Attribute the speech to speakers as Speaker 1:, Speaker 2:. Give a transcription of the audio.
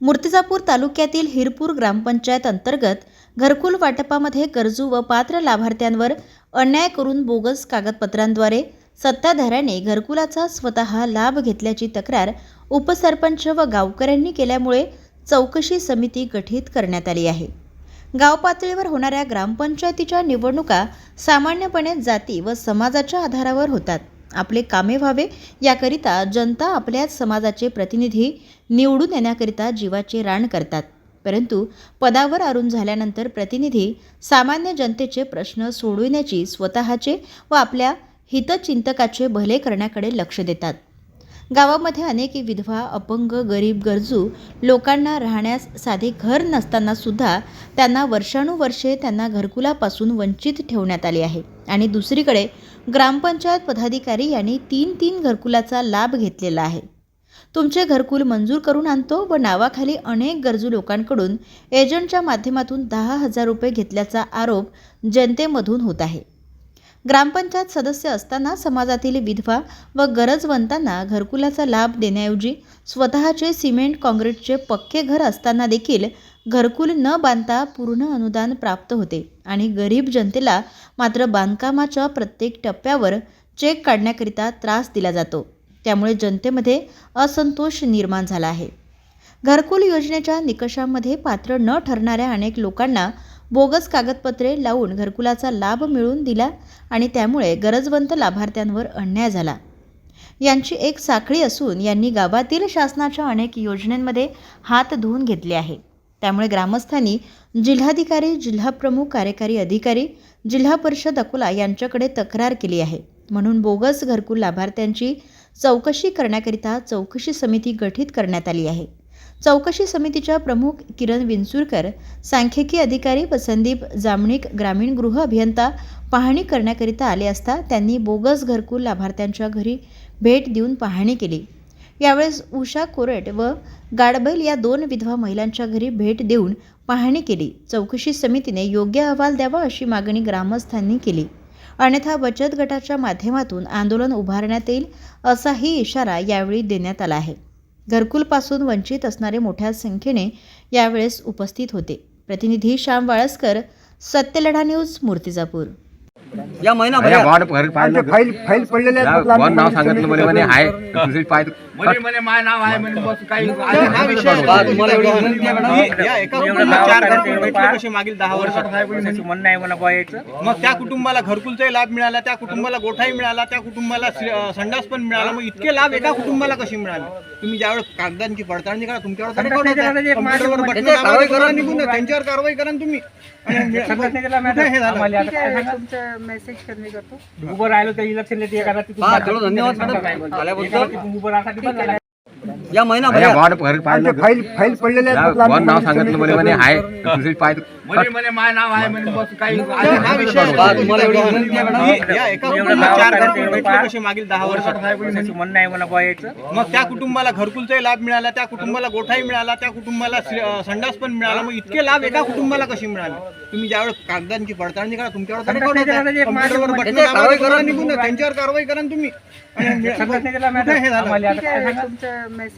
Speaker 1: मूर्तिजापूर तालुक्यातील हिरपूर ग्रामपंचायत अंतर्गत घरकुल वाटपामध्ये गरजू व पात्र लाभार्थ्यांवर अन्याय करून बोगस कागदपत्रांद्वारे सत्ताधाऱ्याने घरकुलाचा स्वतः लाभ घेतल्याची तक्रार उपसरपंच व गावकऱ्यांनी केल्यामुळे चौकशी समिती गठीत करण्यात आली आहे. गाव पातळीवर होणाऱ्या ग्रामपंचायतीच्या निवडणुका सामान्यपणे जाती व समाजाच्या आधारावर होतात. आपले कामे व्हावे याकरिता जनता आपल्याच समाजाचे प्रतिनिधी निवडून येण्याकरिता जीवाचे रान करतात. परंतु पदावर आरून झाल्यानंतर प्रतिनिधी सामान्य जनतेचे प्रश्न सोडविण्याची स्वतःचे व आपल्या हितचिंतकाचे भले करण्याकडे लक्ष देतात. गावामध्ये अनेक विधवा अपंग गरीब गरजू लोकांना राहण्यास साधे घर नसताना सुद्धा त्यांना वर्षानुवर्षे त्यांना घरकुलापासून वंचित ठेवण्यात आले आहे. आणि दुसरीकडे ग्रामपंचायत पदाधिकारी यांनी तीन तीन घरकुलाचा लाभ घेतलेला आहे. तुमचे घरकुल मंजूर करून आणतो व नावाखाली अनेक गरजू लोकांकडून एजंटच्या माध्यमातून दहा हजार रुपये घेतल्याचा आरोप जनतेमधून होत आहे. ग्रामपंचायत सदस्य असताना समाजातील विधवा व गरजवंतांना घरकुलाचा लाभ देण्याऐवजी स्वतःचे सिमेंट काँक्रीटचे पक्के घर असताना देखील घरकुल न बांधता पूर्ण अनुदान प्राप्त होते आणि गरीब जनतेला मात्र बांधकामाच्या प्रत्येक टप्प्यावर चेक काढण्याकरिता त्रास दिला जातो. त्यामुळे जनतेमध्ये असंतोष निर्माण झाला आहे. घरकुल योजनेच्या निकषांमध्ये पात्र न ठरणाऱ्या अनेक लोकांना बोगस कागदपत्रे लावून घरकुलाचा लाभ मिळवून दिला आणि त्यामुळे गरजवंत लाभार्थ्यांवर अन्याय झाला. यांची एक साखळी असून यांनी गावातील शासनाच्या अनेक योजनांमध्ये हात धुवून घेतले आहे. त्यामुळे ग्रामस्थांनी जिल्हाधिकारी जिल्हाप्रमुख कार्यकारी अधिकारी जिल्हा परिषद अकोला यांच्याकडे तक्रार केली आहे. म्हणून बोगस घरकुल लाभार्थ्यांची चौकशी करण्याकरिता चौकशी समिती गठीत करण्यात आली आहे. चौकशी समितीच्या प्रमुख किरण विंचुरकर सांख्यिकी अधिकारी व संदीप जामणिक ग्रामीण गृह अभियंता पाहणी करण्याकरिता आले असता त्यांनी बोगस घरकुल लाभार्थ्यांच्या घरी भेट देऊन पाहणी केली. यावेळेस उषा कोरट व गाडबैल या दोन विधवा महिलांच्या घरी भेट देऊन पाहणी केली. चौकशी समितीने योग्य अहवाल द्यावा अशी मागणी ग्रामस्थांनी केली. अन्यथा बचत गटाच्या माध्यमातून आंदोलन उभारण्यात येईल असाही इशारा यावेळी देण्यात आला आहे. घरकुलपासून वंचित असणारे मोठ्या संख्येने यावेळेस उपस्थित होते. प्रतिनिधी श्याम वाळसकर सत्यलढा न्यूज मूर्तिजापूर.
Speaker 2: या महिना
Speaker 3: अरे बॉन्ड भर पाहिलं
Speaker 4: आमचे फाईल फाईल पडलेले आहेत म्हटलं
Speaker 3: बॉन्ड नाव सांगितलं मला म्हणे आहे दुसरी पाय
Speaker 5: म्हणे म्हणे माय नाव आहे म्हणे बस काही
Speaker 2: हा विषय? तुम्हाला एवढी विनंती आहे मॅडम?
Speaker 5: या एका
Speaker 6: नाव
Speaker 5: चार घरकुल भेटले. कसे मागील दहा वर्षात
Speaker 6: म्हणणं आहे मला यायचं
Speaker 5: मग त्या कुटुंबाला घरकुलचाही लाभ मिळाला त्या कुटुंबाला गोठाही मिळाला त्या कुटुंबाला श्री- अं, संडास पण मिळाला मग इतके लाभ एका कुटुंबाला कसे मिळाले तुम्ही ज्यावेळेस कागदांची पडताळणी करा तुमच्यावर तर होतं. कम्प्युटरवर बटणं
Speaker 2: त्याच्यावर
Speaker 5: दाबा,
Speaker 2: कारवाई करा
Speaker 5: निघून जा. त्यांच्यावर कारवाई करा तुम्ही आणि
Speaker 6: संडास नाही दिला
Speaker 5: कुठे हे
Speaker 6: मॅडम
Speaker 5: झालं?
Speaker 6: आम्हाला आता
Speaker 7: ठीक
Speaker 6: काय
Speaker 7: आहे
Speaker 6: सांगा
Speaker 7: तुमचं मेसेज करणे करतो
Speaker 6: उभं राहिलो तर इलेक्शन
Speaker 2: हा, धन्यवाद मॅडम. आल्याबद्दल.
Speaker 6: उभं राहण्यासाठी.
Speaker 2: या महिना
Speaker 3: अरे बॉन्ड भर पाहिलं
Speaker 4: फाईल फाईल पडलेले आहेत म्हटलं
Speaker 3: नाव सांगितलं मला म्हणे दुसरी पाय
Speaker 5: म्हणे म्हणे माय नाव आहे म्हणे बस काही हा विषय आहे
Speaker 2: का?
Speaker 5: का?
Speaker 2: तुम्हाला एवढी विनंती आहे मॅडम?
Speaker 5: या एका
Speaker 6: नाव
Speaker 5: चार घरकुल भेटले. कसे मागील दहा वर्षात
Speaker 6: त्याचं म्हणणं आहे मला यायचं
Speaker 5: मग त्या कुटुंबाला घरकुलचाही लाभ मिळाला त्या कुटुंबाला गोठाही मिळाला त्या कुटुंबाला श्री- अं, संडास पण मिळाला मग इतके लाभ एका कुटुंबाला कसे मिळाले तुम्ही ज्यावेळेस कागदांची पडताळणी करा तुमच्यावर तर होतं. कम्प्युटरवर बटणं
Speaker 2: त्याच्यावर
Speaker 5: दाबा,
Speaker 2: कारवाई करा
Speaker 5: निघून जा. त्यांच्यावर कारवाई करा ना तुम्ही आणि कुठे हे झालं?
Speaker 7: तुमचं मेसेज